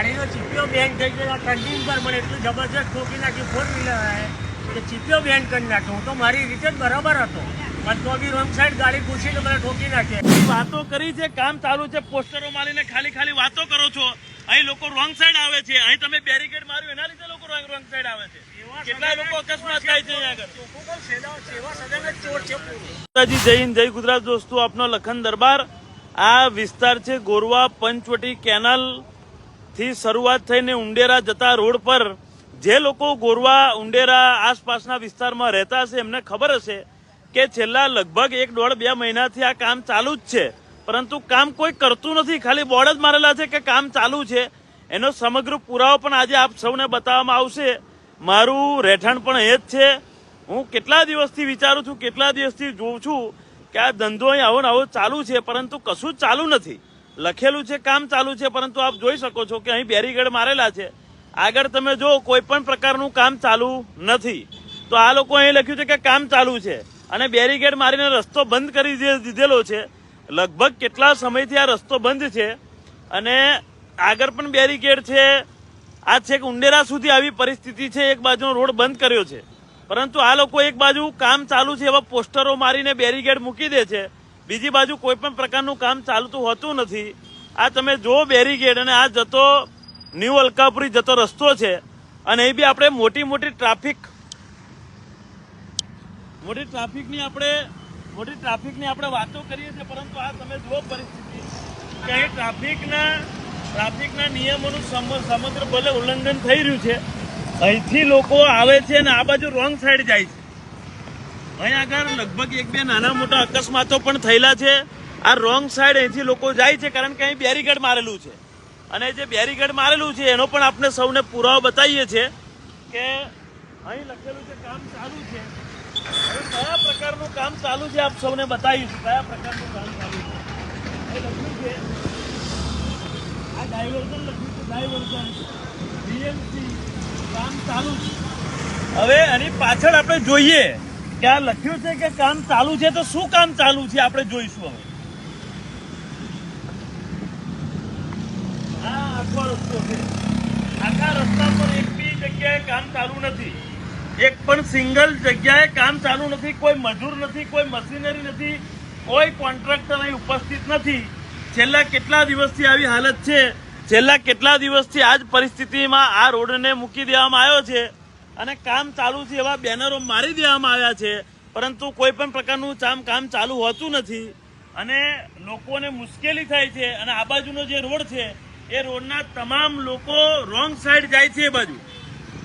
ગાડીનો ચીપિયો બેન થઈ ગયો. ટર્નિંગ પર મને એટલું જબરજસ્ત ઠોકી નાખી ફોર વ્હીલર કે ચીપિયો બેન કરી નાખ્યો. હું તો મારી રીતે જ બરાબર હતો. પણ તો બી રોંગ સાઈડ ગાડી ઘૂસીને મને ઠોકી નાખી. વાતો કરી છે કામ ચાલુ છે પોસ્ટરો મારીને ખાલી ખાલી વાતો કરો છો. અહીં લોકો રોંગ સાઈડ આવે છે. અહીં તમે બેરિકેડ માર્યું એના લીધે લોકો રોંગ સાઈડ આવે છે. કેટલા લોકો અકસ્માત થાય છે અહીંયા આગળ. જય હિન્દ જય ગુજરાત દોસ્તો આપનો લખન દરબાર. આ વિસ્તાર છે ગોરવા પંચવટી કેનાલ. થી શરૂઆત થઈને ઉંડેરા જતા રોડ પર જે લોકો ગોરવા ઉંડેરા આસપાસના વિસ્તારમાં રહેતા હશે, એમને ખબર હશે કે છેલ્લા લગભગ એક દોઢ બે મહિનાથી આ કામ ચાલુ જ છે. પરંતુ કામ કોઈ કરતું નથી. ખાલી બોર્ડ જ મારેલા છે કે કામ ચાલુ છે. એનો સમગ્ર પુરાવો પણ આજે આપ સૌને બતાવવામાં આવશે. મારું રહેઠાણ પણ એ જ છે. હું કેટલા દિવસથી વિચારું છું, કેટલા દિવસથી જોઉં છું કે આ ધંધો અહીં આવો ને આવો ચાલુ છે, પરંતુ કશું ચાલુ નથી. લખેલું છે, કામ ચાલુ છે, પરંતુ આપ જોઈ શકો છો કે અહીં બેરીગેડ મારેલા છે. આગળ તમે જો કોઈ પણ પ્રકારનું કામ ચાલુ નથી. તો આ લોકો અહીં લખ્યું છે કે કામ ચાલુ છે. અને બેરીગેડ મારીને રસ્તો બંધ કરી દીધેલો છે, લગભગ કેટલા સમયથી આ રસ્તો બંધ છે. અને આગળ પણ બેરીગેડ છે. આ છેક ઉંડેરા સુધી આવી પરિસ્થિતિ છે, એક બાજુનો રોડ બંધ કર્યો છે. પરંતુ આ લોકો એક બાજુ કામ ચાલુ છે એવા પોસ્ટરો મારીને બેરીગેડ મૂકી દે છે. બીજી બાજુ કોઈ પણ પ્રકારનું કામ ચાલતું હોતું નથી. આ તમે જો બેરીગેડ અને આ જતો ન્યૂ અલકાપુરી જતો રસ્તો છે અને એ બી આપણે મોટી મોટી ટ્રાફિક મોટી ટ્રાફિકની આપણે મોટી ટ્રાફિકની આપણે વાતો કરીએ છીએ, પરંતુ આ તમે જુઓ પરિસ્થિતિ કે અહીં ટ્રાફિકના ટ્રાફિકના નિયમોનું સમ- સમગ્ર ભલે ઉલ્લંઘન થઈ રહ્યું છે, અહીંથી લોકો આવે છે અને આ બાજુ રોંગ સાઈડ જાય છે. અહીં આગળ લગભગ એક બે નાના મોટા અકસ્માતો પણ થયેલા છે. આ રોંગ સાઈડ અહીંથી લોકો જાય છે કારણ કે અહીં બેરીગેડ મારેલું છે. અને જે બેરીગેડ મારેલું છે, એનો પણ આપણે સૌને પુરાવો બતાવીએ છીએ કે અહીં લખેલું છે, કામ ચાલુ છે. હવે કયા પ્રકારનું કામ ચાલુ છે આપ સૌને બતાવીશું. કયા પ્રકારનું કામ ચાલુ છે? એ લખ્યું છે, આ ડાયવર્ઝન લખ્યું કામ ચાલુ છે. હવે એની પાછળ આપણે જોઈએ આ લખ્યું છે કે કામ ચાલુ છે, તો શું કામ ચાલુ છે આપણે જોઈશું હવે? આખો રસ્તો છે. આખા રસ્તા પર એક બી જગ્યાએ કામ ચાલુ નથી. એક પણ સિંગલ જગ્યાએ કામ ચાલુ નથી. કોઈ મજૂર નથી, કોઈ મશીનરી નથી, કોઈ કોન્ટ્રાક્ટર અહીં ઉપસ્થિત નથી. છેલ્લા કેટલા દિવસથી આવી હાલત છે? છેલ્લા કેટલા દિવસથી આ જ પરિસ્થિતિમાં આ રોડને મૂકી દેવામાં આવ્યો છે? અને કામ ચાલુ છે એવા બેનરો મારી દેવામાં આવ્યા છે, પરંતુ કોઈ પણ પ્રકારનું કામ કામ ચાલુ હોતું નથી. અને લોકોને મુશ્કેલી થાય છે અને આ બાજુનો જે રોડ છે, એ રોડના તમામ લોકો રોંગ સાઈડ જાય છે એ બાજુ.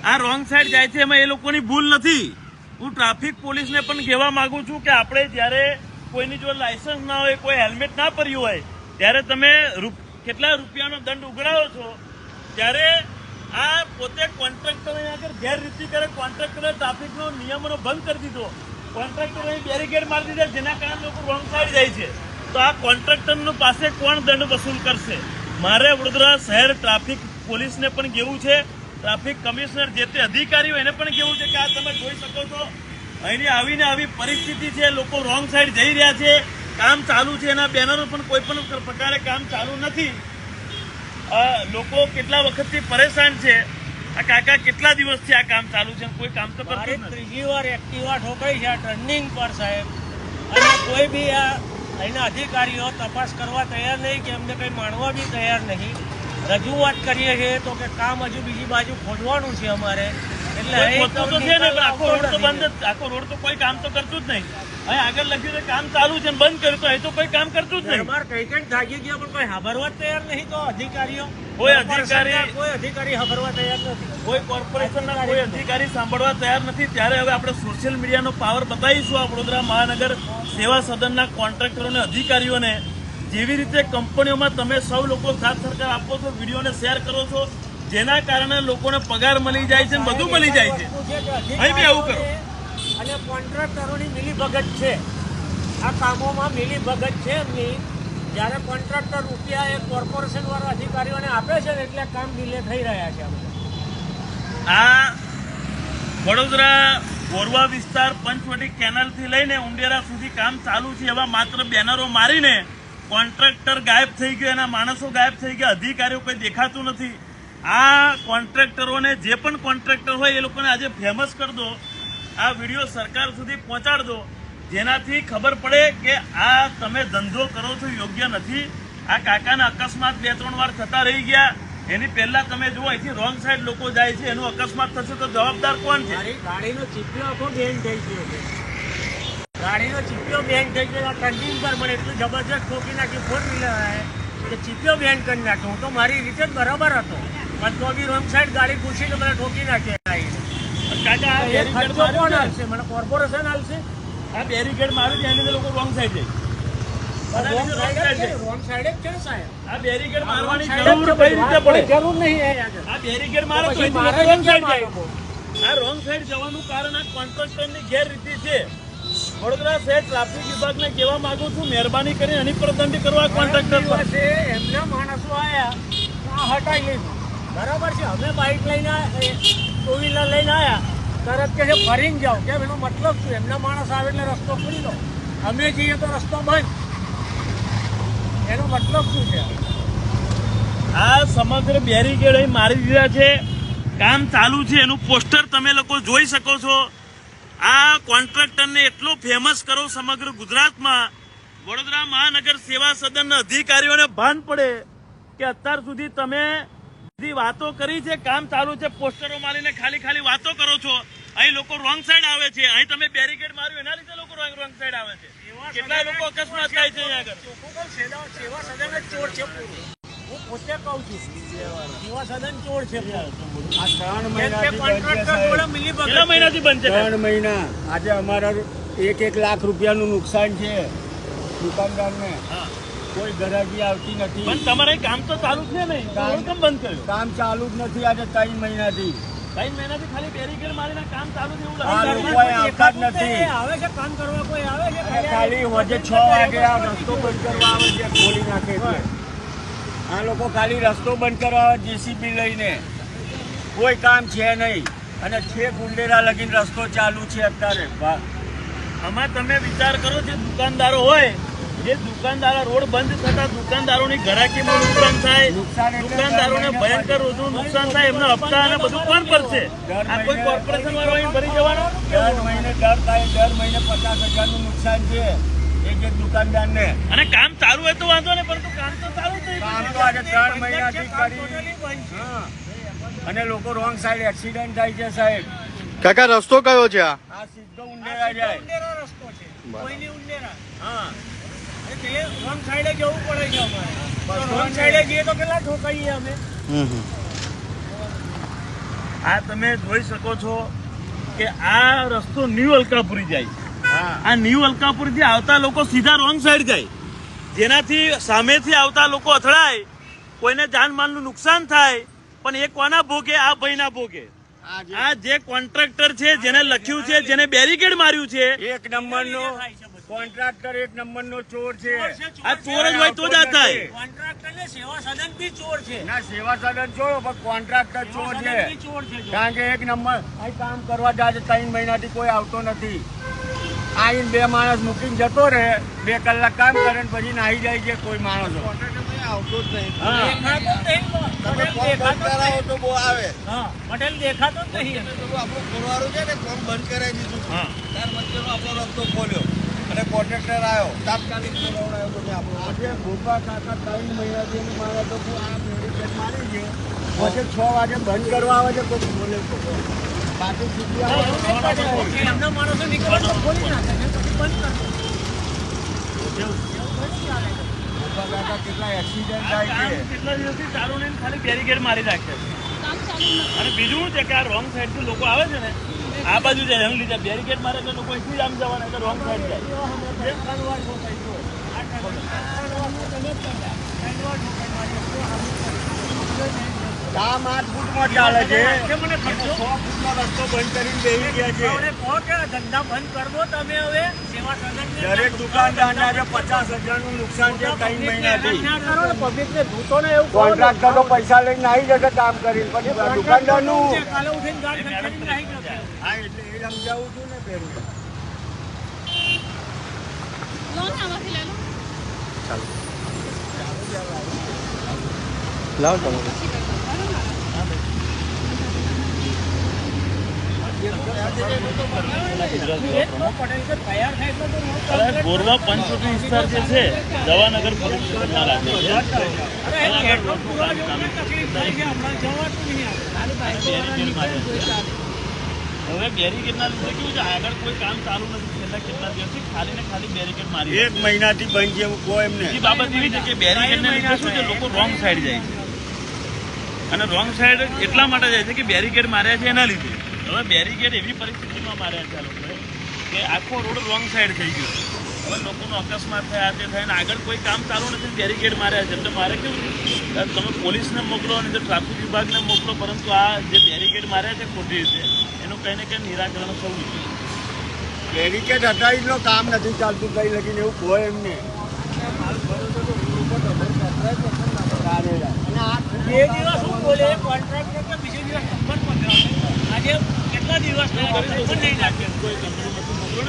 આ રોંગ સાઈડ જાય છે એમાં એ લોકોની ભૂલ નથી. હું ટ્રાફિક પોલીસને પણ કહેવા માંગુ છું કે આપણે જ્યારે કોઈની જો લાયસન્સ ના હોય, કોઈ હેલ્મેટ ના પહેર્યું હોય, ત્યારે તમે કેટલા રૂપિયાનો દંડ ઉઘરાવો છો? ત્યારે આ પોતે કોન્ટ્રાક્ટર આગળ ગેરરીતિ કરે કોન્ટ્રાક્ટરે ટ્રાફિકનો નિયમોનો ભંગ કરી દીધો. કોન્ટ્રાક્ટર અહીં બેરીકેડ મારી દીધા, જેના કારણે લોકો સાઈડ જાય છે. તો આ કોન્ટ્રાક્ટરનું પાસે કોણ દંડ વસૂલ કરશે? મારે વડોદરા શહેર ટ્રાફિક પોલીસને પણ કહેવું છે. ટ્રાફિક કમિશનર જે તે અધિકારીઓ એને પણ કહેવું છે કે આ તમે જોઈ શકો છો. અહીંની આવીને આવી પરિસ્થિતિ છે, લોકો રોંગ સાઈડ જઈ રહ્યા છે. કામ ચાલુ છે, એના બેનરો પણ કોઈ પણ પ્રકારે કામ ચાલુ નથી. લોકો કેટલા વખતથી પરેશાન છે? આ કાકા કેટલા દિવસથી આ કામ ચાલુ છે? કોઈ કામ તો કરતું ત્રીજી વાર એક્ટિવા ઠોકાઈ છે આ ટર્નિંગ પર સાહેબ. અને કોઈ બી આ અહીંના અધિકારીઓ તપાસ કરવા તૈયાર નહીં કે એમને કંઈ માણવા બી તૈયાર નહીં. રજૂઆત કરીએ છીએ તો કે કામ હજુ બીજી બાજુ ખોદવાનું છે અમારે. અહીં તો છે ને આખો રોડ તો બંધ આખો રોડ તો કોઈ કામ તો કરતું જ નહીં. અહીં આગળ લખ્યું છે કામ ચાલુ છે બંધ કર્યું તો તો કોઈ કામ કરતું જ નહીં. અમારે કઈ કઈ થાકી ગયા પણ કોઈ હાભરવા તૈયાર નહીં તો અધિકારીઓ. કોઈ અધિકારી- કોઈ અધિકારી હાભરવા તૈયાર નથી. કોઈ કોર્પોરેશનના કોઈ અધિકારી સાંભળવા તૈયાર નથી. ત્યારે હવે આપણે સોશિયલ મીડિયાનો પાવર બતાવીશું આ વડોદરા મહાનગર સેવા સદનના કોન્ટ્રાક્ટરો અને અધિકારીઓને. જેવી રીતે કંપનીઓમાં તમે સૌ લોકો સાથ સરકાર આપો છો વિડીયોને શેર કરો છો જેના કારણે લોકોને પગાર મળી જાય છે બધું મળી જાય છે. અહીં બી આવું કરો. અને કોન્ટ્રાક્ટરોની મિલીભગત છે. આ કામોમાં મિલીભગત છે એમની. જ્યારે કોન્ટ્રાક્ટર રૂપિયા એ કોર્પોરેશન વાળા અધિકારીઓને આપે છે એટલે કામ ડિલે થઈ રહ્યા છે આ આ વડોદરા ગોરવા વિસ્તાર પંચવટી કેનાલથી લઈને ઉંડેરા સુધી કામ ચાલુ છે એવા માત્ર બેનરો મારીને કોન્ટ્રાક્ટર ગાયબ થઈ ગયો એના માણસો ગાયબ થઈ ગયા. અધિકારીઓ કોઈ દેખાતું નથી. આ કોન્ટ્રાક્ટરોને જે પણ કોન્ટ્રાક્ટર હોય એ લોકોને આજે ફેમસ કરી દો, આ વીડિયો સરકાર સુધી પહોંચાડ દો જેનાથી ખબર પડે કે આ તમે ધંધો કરો છો યોગ્ય નથી. આ કાકાના અકસ્માત બે, ત્રણ વાર થતા રહી ગયા. એની પહેલા તમે જુઓ, અહીંથી રોંગ સાઈડ લોકો જાય છે, એનું અકસ્માત થશે તો જવાબદાર કોણ છે? ગાડી ગાડીનો ચીપિયો આખો બેન થઈ ગયો ગાડીનો ચીપિયો બેન ગયો ટર્નિંગ પર મને એટલું જબરજસ્ત ઠોકી નાખી ફોર વ્હીલર ચીપિયો બેન કરી નાખ્યો. હું તો મારી રીતે બરાબર હતો. પણ તો બી રોંગ સાઈડ ગાડી પૂછીને મને ઠોકી નાખે કાકા આ ખર્ચો કોણ માર્યું મને કોર્પોરેશન આપશે આ બેરીકેડ મારે છે. એની લોકો રોંગ સાઈડ જાય વડોદરા શહેર ટ્રાફિક વિભાગને કહેવા માંગુ છું મહેરબાની કરીને અનિપ્રદંડ પર કરવા કોન્ટ્રાક્ટર એમના માણસો આયા હટાઈ લીધું. બરાબર છે. અમે બાઇક લઈને ટુ વ્હીલર લઈને આવ્યા તરત કે છે, ફરીને જાઓ. કેમ એનો મતલબ શું? એમના માણસ આવે એટલે રસ્તો ખુલી દો. અમે જઈએ તો રસ્તો બંધ. એનો મતલબ શું છે? આ સમગ્ર બેરીકેડ મારી દીધા છે. કામ ચાલુ છે. એનું પોસ્ટર તમે લોકો જોઈ શકો છો. આ કોન્ટ્રાક્ટરને એટલો ફેમસ કરો સમગ્ર ગુજરાતમાં. વડોદરા મહાનગર સેવા સદનના અધિકારીઓને ભાન પડે કે અત્યાર સુધી તમે બધી વાતો કરી છે કામ ચાલુ છે પોસ્ટરો મારીને ખાલી ખાલી વાતો કરો છો. અહીં લોકો રોંગ સાઈડ આવે છે. અહીં તમે બેરીકેડ માર્યું એના લીધે લોકો રોંગ રોંગ સાઈડ આવે છે. કેટલા લોકો અકસ્માત થાય છે કહું સેવા સેવા સદન જ ચોર છે પૂરું. હું પોતે કહું છું. સેવા સદન ચોર છે આ ત્રણ મહિના ત્રણ મહિના. આજે અમારા એક એક લાખ રૂપિયાનું નુકસાન છે. દુકાનદારને. હા. કોઈ ગરાગી આવતી પણ નથી તમારે કામ તો ચાલુ છે નહીં કામ- કેમ બંધ કર્યું? કામ ચાલુ જ નથી આજે ત્રણ મહિનાથી. ત્રણ મહિનાથી ખાલી બેરીકેડ મારીને કામ ચાલુ છે એવું લાગે લોકો આવતા જ નથી. આવે છે કામ કરવા કોઈ આવે છે? ખાલી વજે છ વાગે આ રસ્તો બંધ કરવા આવે છે ખોલી નાખે એટલે આ લોકો ખાલી રસ્તો બંધ કરવા આવે જેસીબી લઈને. કોઈ કામ છે નહીં. અને છે ગુંડેરા લગીને રસ્તો ચાલુ છે અત્યારે. આમાં તમે વિચાર કરો જે દુકાનદારો હોય જે દુકાનદારો રોડ બંધ થતા દુકાનદારોની ઘરાકીમાં નુકસાન થાય દુકાનદારોને ભયંકર રોજનું નુકસાન થાય એમના હપ્તા અને બધું કોણ ભરશે? દર આ કોઈ મહિને- કોર્પોરેશન વાળો અહીં ભરી જવાનો? દર મહિને દર થાય દર મહિને પચાસ હજારનું નુકસાન છે એક એક દુકાનદારને. અને કામ ચાલુ હોય તો વાંધો નહીં પરંતુ કામ તો ચાલુ જ કામ તો આજે ત્રણ મહિનાથી કરી. અને લોકો રોંગ સાઈડ એક્સિડન્ટ થાય છે સાહેબ. કાકા રસ્તો કયો છે આ? આ સીધો ઉંડેરા જાય. રસ્તો છે. કોઈની ઉંડેરા? હા. તે રોંગ સાઈડે જવું પડે છે અમારે. રોંગ સાઈડે જઈએ તો કેટલા ઠોકાઈએ અમે. આ તમે જોઈ શકો છો કે આ રસ્તો ન્યૂ અલકાપુરી જાય. હા. આ ન્યૂ અલકાપુરથી આવતા લોકો સીધા રોંગ સાઈડ જાય. જેનાથી સામેથી આવતા લોકો અથડાય કોઈને જાનમાલનું નુકસાન થાય પણ એ કોના ભોગે? આ ભાઈના ભોગે. આ જે આ જે કોન્ટ્રાક્ટર છે જેને લખ્યું છે જેને બેરીકેડ માર્યું છે એક નંબરનો કોન્ટ્રાક્ટર એક નંબરનો ચોર છે. આ ચોર જ હોય તો જ આ થાય. કોન્ટ્રાક્ટરને સેવા સદન બી ચોર છે. ના સેવા સદન છોડો પણ કોન્ટ્રાક્ટર ચોર છે. કારણ કે એક નંબર આ કામ કરવા જાય છે ત્રણ મહિનાથી કોઈ આવતો નથી. આવીને બે માણસ મૂકીને જતો રહે બે કલાક કામ કરે ને પછી નાહી જાય છે કોઈ માણસ. આવતો જ નહીં. આવે. હા, પટેલ દેખાતો જ નહીં. આપણું છે ને ફોન બંધ કરાવી દીધું. ત્યાર આપણો રસ્તો ખોલ્યો. અને કોન્ટ્રાક્ટર આવ્યો. તાત્કાલિક બોલાવડાયો તો આપણો. આજે ભૂપા કાકા ત્રણ મહિનાથી એની મારે તો આ મેડિકેટ મારી ગયો પછી છ વાગે બંધ કરવા આવે છે કોઈ બોલે તો બાકી સુધી આવે એમના માણસો નીકળે તો ખોલી નાખે છે, પછી બંધ કરી દે. એવું થોડી ચાલે છે. ભૂપા કાકા કેટલા એક્સિડન્ટ થાય છે. કેટલા દિવસથી ચાલુ નહીં ને ખાલી બેરીકેડ મારી રાખે છે. અને બીજું શું છે કે આ રોંગ સાઈડથી લોકો આવે છે ને આ બાજુ જાય એમ લીધે. બેરીકેડ મારે તો લોકો અહીંથી આમ જવાના એટલે રોંગ સાઈડ જાય. છે. છે. દરેક દુકાનદારને પચાસ હજારનું નુકસાન છે ત્રણ મહિનાથી. ના કરો ને ધૂતો ને એવું ને. કોન્ટ્રાક્ટર તો પૈસા લઈને આવી જશે કામ કરીને. પછી આ દુકાનદારનું હા એટલે એ સમજાવું છું ને પેલું. લાવ તમે ગોરવા પંચવટી વિસ્તાર જે છે જવાનગર પોલીસ સ્ટેશનમાં લાગે છે. હવે બેરિકેડના લીધે કેવું છે? આગળ કોઈ કામ ચાલુ નથી છેલ્લા કેટલા દિવસથી ખાલી ને ખાલી બેરિકેડ મારી એક મહિનાથી બંધ છે એવું કોઈ એમને. એ બાબત એવી છે કે બેરિકેડને લીધે શું છે? લોકો રોંગ સાઈડ જાય છે. અને રોંગ સાઈડ એટલા માટે જાય છે કે બેરિકેડ માર્યા છે એના લીધે. હવે બેરિકેડ એવી પરિસ્થિતિમાં માર્યા છે આ લોકોએ કે આખો રોડ રોંગ સાઈડ થઈ ગયો. હવે લોકોનો અકસ્માત થયા તે થઈને આગળ કોઈ કામ ચાલુ નથી બેરિકેડ માર્યા છે. તો મારે કેવું તમે પોલીસને મોકલો અને ટ્રાફિક વિભાગને મોકલો પરંતુ આ જે બેરિકેડ માર્યા છે ખોટી રીતે એનું કંઈ ને કંઈ નિરાકરણ થવું જોઈએ. બેરિકેડ હટાવીનો કામ નથી ચાલતું કંઈ લગીને એવું કોઈ એમને બે દિવસ હું બોલે કોન્ટ્રાક્ટર બીજે દિવસ નંબર પકડાવે આજે કેટલા દિવસ નહીં નાખે. કોઈ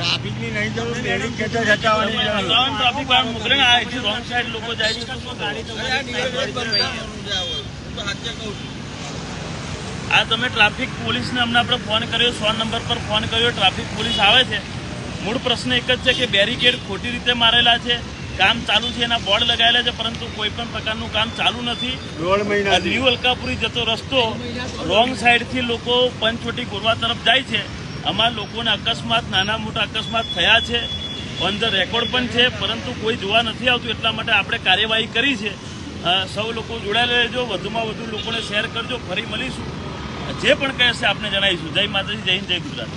ટ્રાફિકની નહીં જરૂર બેરિકેડ જ હટાવવાની જરૂર. ટ્રાફિક બહાર મોકલે ને આ અહીંથી રોંગ સાઈડ લોકો જાય છે તો ગાડી તો આ તમે ટ્રાફિક પોલીસને હમણાં આપણે ફોન કર્યો સો નંબર પર ફોન કર્યો ટ્રાફિક પોલીસ આવે છે. મૂળ પ્રશ્ન એક જ છે કે બેરિકેડ ખોટી રીતે મારેલા છે કામ ચાલુ છે એના બોર્ડ લગાવેલા છે પરંતુ કોઈ પણ પ્રકારનું કામ ચાલુ નથી. દોઢ મહિનાથી. ન્યૂ અલકાપુરી જતો રસ્તો રોંગ સાઈડથી લોકો પંચવટી ગોરવા તરફ જાય છે. આમાં લોકોને અકસ્માત, નાના મોટા અકસ્માત થયા છે. ઓન ધ રેકોર્ડ પણ છે, પરંતુ કોઈ જોવા નથી આવતું, એટલા માટે આપણે કાર્યવાહી કરી છે. સૌ લોકો જોડાયેલા રહેજો, વધુમાં વધુ લોકોને શેર કરજો, ફરી મળીશું. જે પણ કહેશે આપને જણાવીશું. જય માતાજી, જય હિન્દ, જય ગુજરાત.